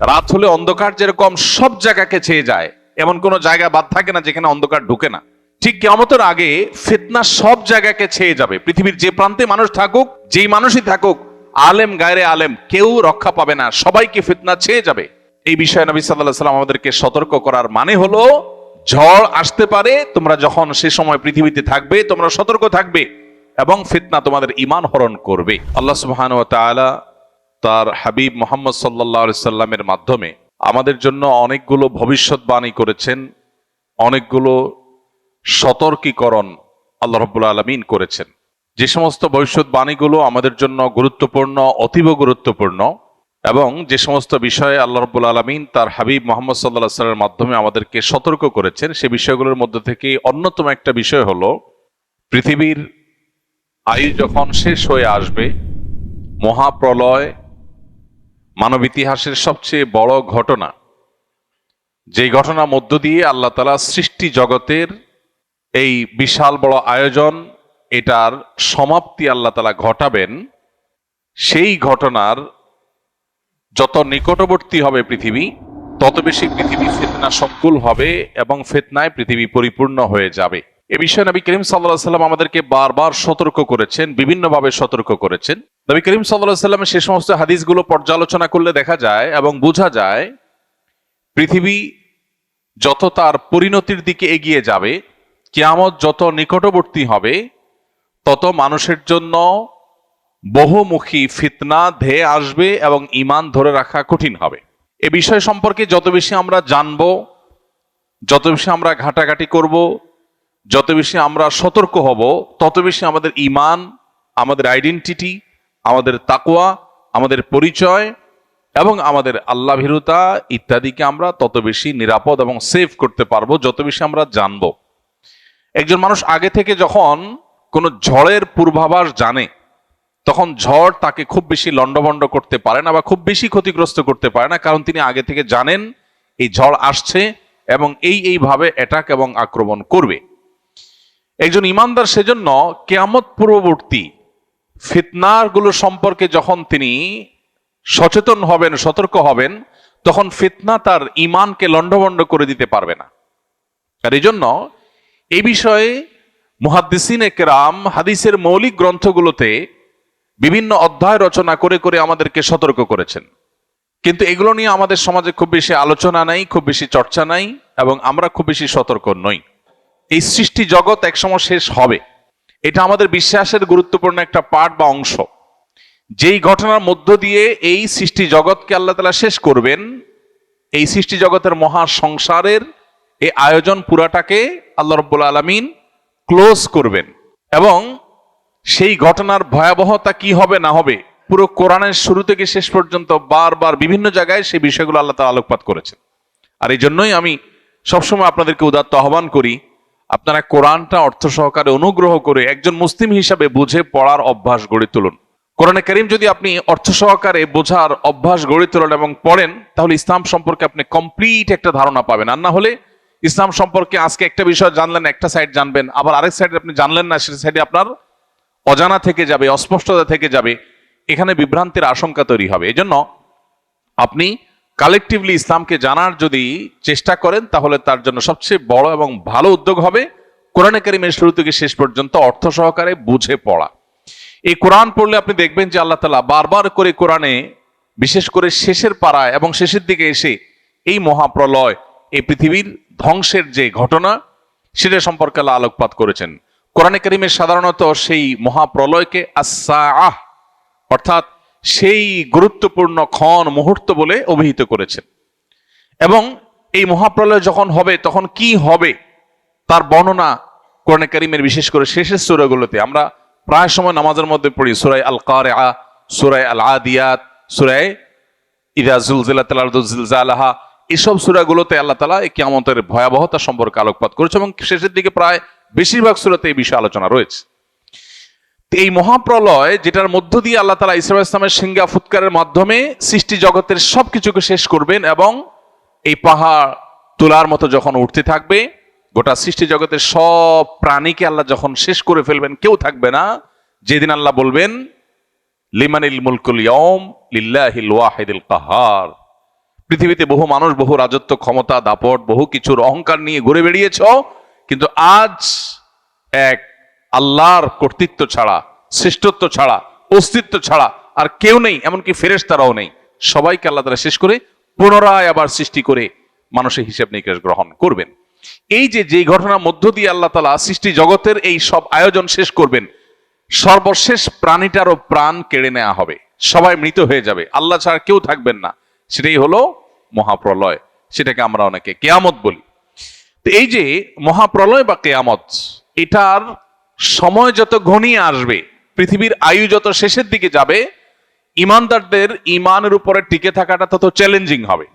রাত হলে অন্ধকার যেরকম সব জায়গাকে ছেয়ে যায়, এমন কোনো জায়গা বাদ থাকে না যেখানে অন্ধকার ঢুকে না। ঠিক কেমতের আগে ফিতনা সব জায়গাকে ছেয়ে যাবে। পৃথিবীর যে প্রান্তে মানুষ থাকুক, যেই মানুষই থাকুক, আলেম গায়রে আলেম, কেউ রক্ষা পাবে না, সবাইকে ফিতনা ছেয়ে যাবে। এই বিষয়ে নবী সাল্লাহ সাল্লাম আমাদেরকে সতর্ক করার মানে হলো, ঝড় আসতে পারে, তোমরা যখন সে সময় পৃথিবীতে থাকবে, তোমরা সতর্ক থাকবে এবং ফিতনা তোমাদের ইমান হরণ করবে। আল্লাহ সুবহান ও তাআলা তার হাবিব মোহাম্মদ সাল্লাহ সাল্লামের মাধ্যমে আমাদের জন্য অনেকগুলো ভবিষ্যৎবাণী করেছেন, অনেকগুলো সতর্কীকরণ আল্লাহ রব্বুল আলমিন করেছেন। যে সমস্ত ভবিষ্যৎবাণীগুলো আমাদের জন্য গুরুত্বপূর্ণ, অতীব গুরুত্বপূর্ণ এবং যে সমস্ত বিষয়ে আল্লাহ রব্বুল আলমিন তার হাবিব মোহাম্মদ সাল্লাহ সাল্লামের মাধ্যমে আমাদেরকে সতর্ক করেছেন, সে বিষয়গুলোর মধ্যে থেকে অন্যতম একটা বিষয় হলো, পৃথিবীর আয়ু যখন শেষ হয়ে আসবে, মহাপ্রলয় মানব ইতিহাসের সবচেয়ে বড় ঘটনা। যে ঘটনার মধ্য দিয়ে আল্লাহ তালা সৃষ্টি জগতের এই বিশাল বড় আয়োজন, এটার সমাপ্তি আল্লাহ তালা ঘটাবেন, সেই ঘটনার যত নিকটবর্তী হবে পৃথিবী, তত বেশি পৃথিবী ফেতনা সংকুল হবে এবং ফেতনায় পৃথিবী পরিপূর্ণ হয়ে যাবে। এ বিষয়ে নবী করিম সাল্লাহ সাল্লাম আমাদেরকে বারবার সতর্ক করেছেন, বিভিন্নভাবে সতর্ক করেছেন। নবী করিম সাল্লাহ সাল্লামের সে সমস্ত হাদিসগুলো পর্যালোচনা করলে দেখা যায় এবং বোঝা যায়, পৃথিবী যত তার পরিণতির দিকে এগিয়ে যাবে, কিয়ামত যত নিকটবর্তী হবে, তত মানুষের জন্য বহুমুখী ফিতনা, ধেয়ে আসবে এবং ইমান ধরে রাখা কঠিন হবে। এ বিষয় সম্পর্কে যত বেশি আমরা জানব, যত বেশি আমরা ঘাটাঘাটি করব, যত বেশি আমরা সতর্ক হব, তত বেশি আমাদের ইমান আমাদের আইডেন্টিটি আমাদের তাকুয়া আমাদের পরিচয় এবং আমাদের আল্লাহ ভীরুতা ইত্যাদিকে আমরা তত বেশি নিরাপদ এবং সেভ করতে পারব, যত বেশি আমরা জানব। একজন মানুষ আগে থেকে যখন কোনো ঝড়ের পূর্বাভাস জানে, তখন ঝড় তাকে খুব বেশি লন্ডভন্ড করতে পারে না বা খুব বেশি ক্ষতিগ্রস্ত করতে পারে না, কারণ তিনি আগে থেকে জানেন এই ঝড় আসছে এবং এই এইভাবে অ্যাটাক এবং আক্রমণ করবে। একজন ইমানদার সেজন্য কেয়ামত পূর্ববর্তী ফিতনারগুলো সম্পর্কে যখন তিনি সচেতন হবেন, সতর্ক হবেন, তখন ফিতনা তার ইমানকে লণ্ডভণ্ড করে দিতে পারবে না। আর এই জন্য এই বিষয়ে মুহাদ্দিসিন একরাম হাদিসের মৌলিক গ্রন্থগুলোতে বিভিন্ন অধ্যায় রচনা করে করে আমাদেরকে সতর্ক করেছেন। কিন্তু এগুলো নিয়ে আমাদের সমাজে খুব বেশি আলোচনা নাই, খুব বেশি চর্চা নাই এবং আমরা খুব বেশি সতর্ক নই। এই সৃষ্টি জগৎ একসময় শেষ হবে। এটা আমাদের বিশ্বাসের গুরুত্বপূর্ণ একটা পার্ট বা অংশ। যেই ঘটনার মধ্য দিয়ে এই সৃষ্টি জগৎকে আল্লাহ তালা শেষ করবেন, এই সৃষ্টি জগতের মহা সংসারের এই আয়োজন পুরাটাকে আল্লাহ রব্বুল আলমিন ক্লোজ করবেন এবং সেই ঘটনার ভয়াবহতা কি হবে না হবে পুরো কোরআনের শুরু থেকে শেষ পর্যন্ত বারবার বিভিন্ন জায়গায় সেই বিষয়গুলো আল্লাহ তালা আলোকপাত করেছেন। আর এই জন্যই আমি সবসময় আপনাদেরকে উদাত্ত আহ্বান করি আপনারা কোরআনটা অর্থ সহকারে অনুগ্রহ করে একজন মুসলিম হিসাবে বুঝে পড়ার অভ্যাস গড়ে তুলুন। কোরআনে করিম যদি আপনি অর্থ সহকারে বোঝার অভ্যাস গড়ে তোলেন এবং পড়েন, তাহলে ইসলাম সম্পর্কে আপনি কমপ্লিট একটা ধারণা পাবেন। আর না হলে ইসলাম সম্পর্কে আজকে একটা বিষয় জানলেন, একটা সাইড জানবেন, আবার আরেক সাইডে আপনি জানলেন না সেটা সাইডে আপনার অজানা থেকে যাবে, অস্পষ্টতা থেকে যাবে, এখানে বিভ্রান্তির আশঙ্কা তৈরি হবে। এজন্য আপনি কালেকটিভলি ইসলামকে জানার যদি চেষ্টা করেন, তাহলে তার জন্য সবচেয়ে বড় এবং ভালো উদ্যোগ হবে কোরআনে কারিমের শুরু থেকে শেষ পর্যন্ত অর্থ সহকারে বুঝে পড়া। এই কোরআন পড়লে আপনি দেখবেন যে আল্লাহ তালা বারবার করে কোরআনে, বিশেষ করে শেষের পাড়ায় এবং শেষের দিকে এসে এই মহাপ্রলয়, এই পৃথিবীর ধ্বংসের যে ঘটনা, সেটা সম্পর্কে আল্লাহ আলোকপাত করেছেন। কোরআনে করিমের সাধারণত সেই মহাপ্রলয়কে আহ অর্থাৎ সেই গুরুত্বপূর্ণ ক্ষণ, মুহূর্ত বলে অভিহিত করেছেন। এবং এই মহাপ্রলয় যখন হবে, তখন কি হবে, তার বর্ণনা কোরআনে করিমের বিশেষ করে শেষের সুরাগুলোতে আমরা প্রায় সময় নামাজের মধ্যে পড়ি। সুরাই আল কার সুরাই আল আদিয়াত সুরাই ইদা জুলজিলাহা এসব সুরাগুলোতে আল্লাহ তালা এই কিয়ামতের ভয়াবহতা সম্পর্কে আলোকপাত করেছে এবং শেষের দিকে প্রায় বেশিরভাগ সুরাতে এই বিষয়ে আলোচনা রয়েছে। এই মহাপ্রলয় যেটার মধ্য দিয়ে আল্লাহ তালা ইসলাম ইসলামের সিঙ্গা ফুৎকারের মাধ্যমে সৃষ্টি জগতের সবকিছুকে শেষ করবেন এবং এই পাহাড় তোলার মতো যখন উঠতে থাকবে, গোটা সৃষ্টি জগতের সব প্রাণীকে আল্লাহ যখন শেষ করে ফেলবেন, কেউ থাকবে না। যেদিন আল্লাহ বলবেন, লিমানিল মুলকুল ইয়ম লিল্লাহিল ওয়াহিদুল কাহার। পৃথিবীতে বহু মানুষ, বহু রাজত্ব ক্ষমতা, দাপট, বহু কিছুর অহংকার নিয়ে ঘুরে বেড়িয়েছ, কিন্তু আজ এক আল্লাহর কর্তৃত্ব ছাড়া, শ্রেষ্ঠত্ব ছাড়া, অস্তিত্ব ছাড়া আর কেউ নেই, এমনকি ফেরেশতারাও নেই। সবাইকে আল্লাহ তারা শেষ করে পুনরায় আবার সৃষ্টি করে মানুষের হিসেব নিকেশ গ্রহণ করবেন। এই যে যে ঘটনার মধ্য দিয়ে আল্লাহ তালা সৃষ্টি জগতের এই সব আয়োজন শেষ করবেন, সর্বশেষ প্রাণীটারও প্রাণ কেড়ে নেওয়া হবে। সবাই মৃত হয়ে যাবে। আল্লাহ ছাড়া কেউ থাকবেন না। সেটাই হলো মহাপ্রলয়। সেটাকে আমরা অনেকে কেয়ামত বলি। তো এই যে, মহাপ্রলয় বা কেয়ামত, এটার সময় যত ঘনিয়ে আসবে, পৃথিবীর আয়ু যত শেষের দিকে যাবে, ইমানদারদের ইমানের উপরে টিকে থাকাটা তত চ্যালেঞ্জিং হবে।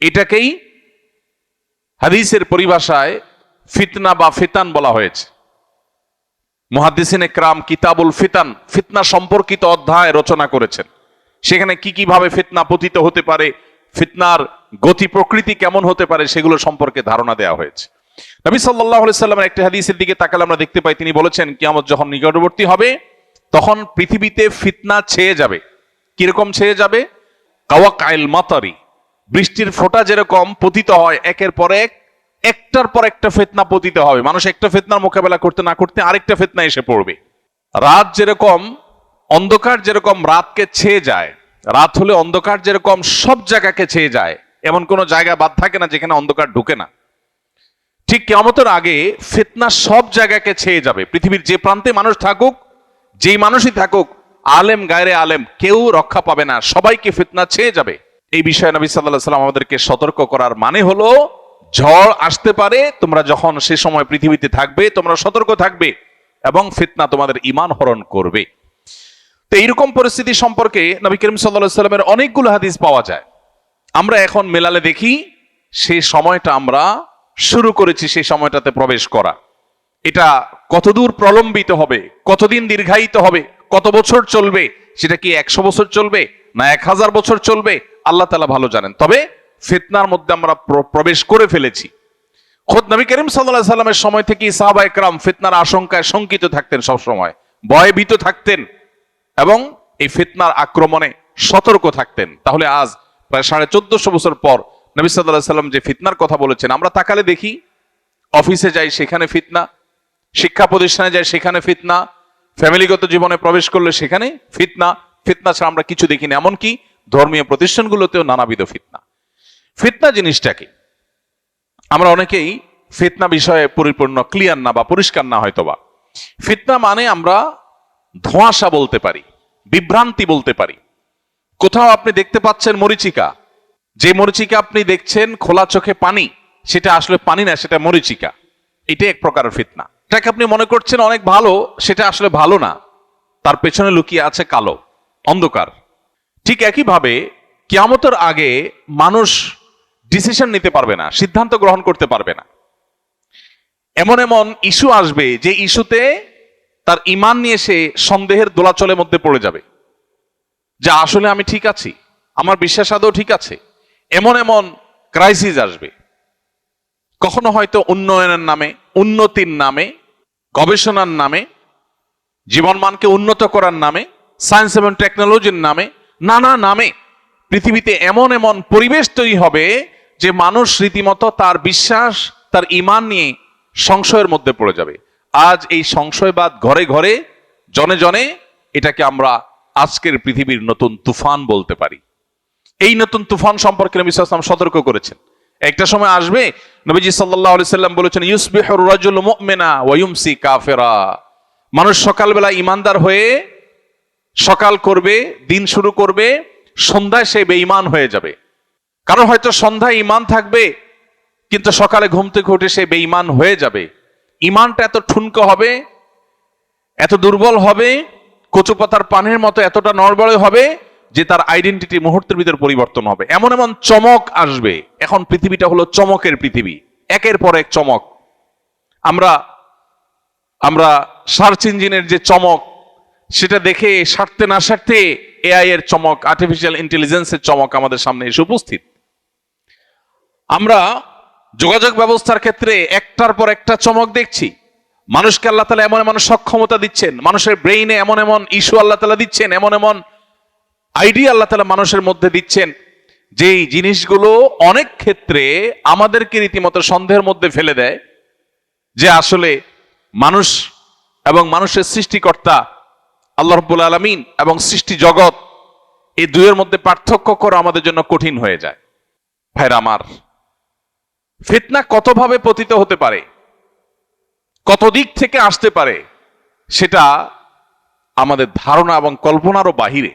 এটাকেই হাদিসের পরিভাষায় ফিতনা বা ফিতান বলা হয়েছে। মহাদিসিন একরাম কিতাবুল ফিতান, ফিতনা সম্পর্কিত অধ্যায় রচনা করেছেন। সেখানে কি কীভাবে ফিতনা পতিত হতে পারে, ফিতনার গতি প্রকৃতি কেমন হতে পারে, সেগুলো সম্পর্কে ধারণা দেওয়া হয়েছে। নবী সাল্লাহ সাল্লামের একটি হাদিসের দিকে তাকালে আমরা দেখতে পাই, তিনি বলেছেন, কিয়ামত যখন নিকটবর্তী হবে, তখন পৃথিবীতে ফিতনা ছেয়ে যাবে। কীরকম ছেয়ে যাবে? কাওয়া কাইল মাতারি। বৃষ্টির ফোঁটা যেরকম পতিত হয়, একের পর এক, একটার পর একটা ফেতনা পতিত হবে। মানুষ একটা ফেতনার মোকাবেলা করতে না করতে আরেকটা ফেতনা এসে পড়বে। রাত যেরকম, অন্ধকার যেরকম রাতকে ছেয়ে যায়, রাত হলে অন্ধকার যেরকম সব জায়গাকে ছেয়ে যায়, এমন কোনো জায়গা বাদ থাকে না যেখানে অন্ধকার ঢুকে না। ঠিক কেমতের আগে ফেতনা সব জায়গাকে ছেয়ে যাবে। পৃথিবীর যে প্রান্তে মানুষ থাকুক, যেই মানুষই থাকুক, আলেম গায়রে আলেম, কেউ রক্ষা পাবে না। সবাইকে ফিতনা ছেয়ে যাবে। এই বিষয়ে নবী সাল্লাহ সাল্লাম আমাদেরকে সতর্ক করার মানে হলো, ঝড় আসতে পারে, তোমরা যখন সে সময় পৃথিবীতে থাকবে, তোমরা সতর্ক থাকবে এবং ফিতনা তোমাদের ইমান হরণ করবে। তো এইরকম পরিস্থিতি সম্পর্কে নবী করিম সাল্লাহ সাল্লামের অনেকগুলো হাদিস পাওয়া যায়। আমরা এখন মেলালে দেখি, সে সময়টা আমরা শুরু করেছি সেই সময়টাতে প্রবেশ করা। এটা কতদূর প্রলম্বিত হবে? কতদিন দীর্ঘায়িত হবে? কত বছর চলবে? সেটা কি একশো বছর চলবে না এক হাজার বছর চলবে? আল্লাহ তালা ভালো জানেন। তবে ফিতনার মধ্যে আমরা প্র- প্রবেশ করে ফেলেছি। খোদ নবী করিম সাল্লাহ সাল্লামের সময় থেকে সাহাবা একরাম ফিতনার আশঙ্কায় শঙ্কিত থাকতেন সব সময় ভয়ভীত থাকতেন এবং এই ফিতনার আক্রমণে সতর্ক থাকতেন। তাহলে আজ প্রায় সাড়ে চোদ্দশো বছর পর নবী সাল্লাহ সাল্লাম যে ফিতনার কথা বলেছেন, আমরা তাকালে দেখি, অফিসে যাই সেখানে ফিতনা, শিক্ষা প্রতিষ্ঠানে যাই সেখানে ফিতনা, ফ্যামিলিগত জীবনে প্রবেশ করলে সেখানে ফিতনা ফিতনা ছাড়া আমরা কিছু দেখি না এমনকি ধর্মীয় প্রতিষ্ঠানগুলোতেও নানাবিধ ফিতনা। ফিতনা জিনিসটা কি? আমরা অনেকেই ফিতনা বিষয়ে পরিপূর্ণ ক্লিয়ার না বা পরিষ্কার না হয়তোবা। ফিতনা মানে আমরা ধোঁয়াশা বলতে পারি, বিভ্রান্তি বলতে পারি। কোথাও আপনি দেখতে পাচ্ছেন মরিচিকা যে মরিচিকা আপনি দেখছেন, খোলা চোখে পানি, সেটা আসলে পানি না, সেটা মরিচিকা। এটা এক প্রকারের ফিতনা। এটাকে আপনি মনে করছেন অনেক ভালো, সেটা আসলে ভালো না। তার পেছনে লুকিয়ে আছে কালো, অন্ধকার। ঠিক একইভাবে, কিয়ামতের আগে মানুষ ডিসিশন নিতে পারবে না, সিদ্ধান্ত গ্রহণ করতে পারবে না। এমন এমন ইস্যু আসবে, যে ইস্যুতে তার ইমান নিয়ে সে সন্দেহের দোলাচলের মধ্যে পড়ে যাবে। যা আসলে আমি ঠিক আছি, আমার বিশ্বাস আদৌ ঠিক আছে। এমন এমন ক্রাইসিস আসবে। কখনো হয়তো উন্নয়নের নামে, উন্নতির নামে, গবেষণার নামে, জীবনমানকে উন্নত করার নামে সায়েন্স এবং টেকনোলজির নামে, নানা নামে পৃথিবীতে এমন এমন পরিবেশ তৈরি হবে যে মানুষ রীতিমতো তার বিশ্বাস, তার ইমান নিয়ে সংশয়ের মধ্যে পড়ে যাবে। আজ এই সংশয়বাদ ঘরে ঘরে, জনে জনে এটাকে আমরা আজকের পৃথিবীর নতুন তুফান বলতে পারি। এই নতুন তুফান সম্পর্কে নবী সাল্লাম সতর্ক করেছেন। একটা সময় আসবে, নবীজি আলাইহি সাল্লাম বলেছেন, ইউসবিহুর রাজুল মুমিনা ওয়া ইউমসি কাফেরা। মানুষ সকালবেলা ইমানদার হয়ে সকাল করবে, দিন শুরু করবে, সন্ধ্যায় সে বেঈমান হয়ে যাবে। কারণ হয়তো সন্ধ্যায় ইমান থাকবে, কিন্তু সকালে ঘুম থেকে উঠে সে বেঈমান হয়ে যাবে। ইমানটা এত ঠুনকো হবে, এত দুর্বল হবে কচু পাতার পানির মতো এতটা নড়বড়ে হবে যে তার আইডেন্টিটি মুহূর্তের ভিতর পরিবর্তন হবে। এমন এমন চমক আসবে। এখন পৃথিবীটা হলো চমকের পৃথিবী। একের পর এক চমক। আমরা আমরা সার্চ ইঞ্জিনের যে চমক, সেটা দেখে সারতে না সারতে এআই এর চমক আর্টিফিশিয়াল ইন্টেলিজেন্সের চমক আমাদের সামনে এসে উপস্থিত। আমরা যোগাযোগ ব্যবস্থার ক্ষেত্রে একটার পর একটা চমক দেখছি। মানুষকে আল্লাহ তালা এমন এমন সক্ষমতা দিচ্ছেন। মানুষের ব্রেইনে এমন এমন ইস্যু আল্লাহ তালা দিচ্ছেন। এমন এমন আইডিয়া আল্লাহ তালা মানুষের মধ্যে দিচ্ছেন, যেই জিনিসগুলো অনেক ক্ষেত্রে আমাদেরকে রীতিমতো সন্দেহের মধ্যে ফেলে দেয়, যে আসলে মানুষ এবং মানুষের সৃষ্টিকর্তা আল্লাহ রব্বুল আলমিন এবং সৃষ্টি জগৎ, এই দুইয়ের মধ্যে পার্থক্য করা আমাদের জন্য কঠিন হয়ে যায়। ভাইরা আমার, ফিতনা কতভাবে পতিত হতে পারে, কত দিক থেকে আসতে পারে, সেটা আমাদের ধারণা এবং কল্পনারও বাহিরে।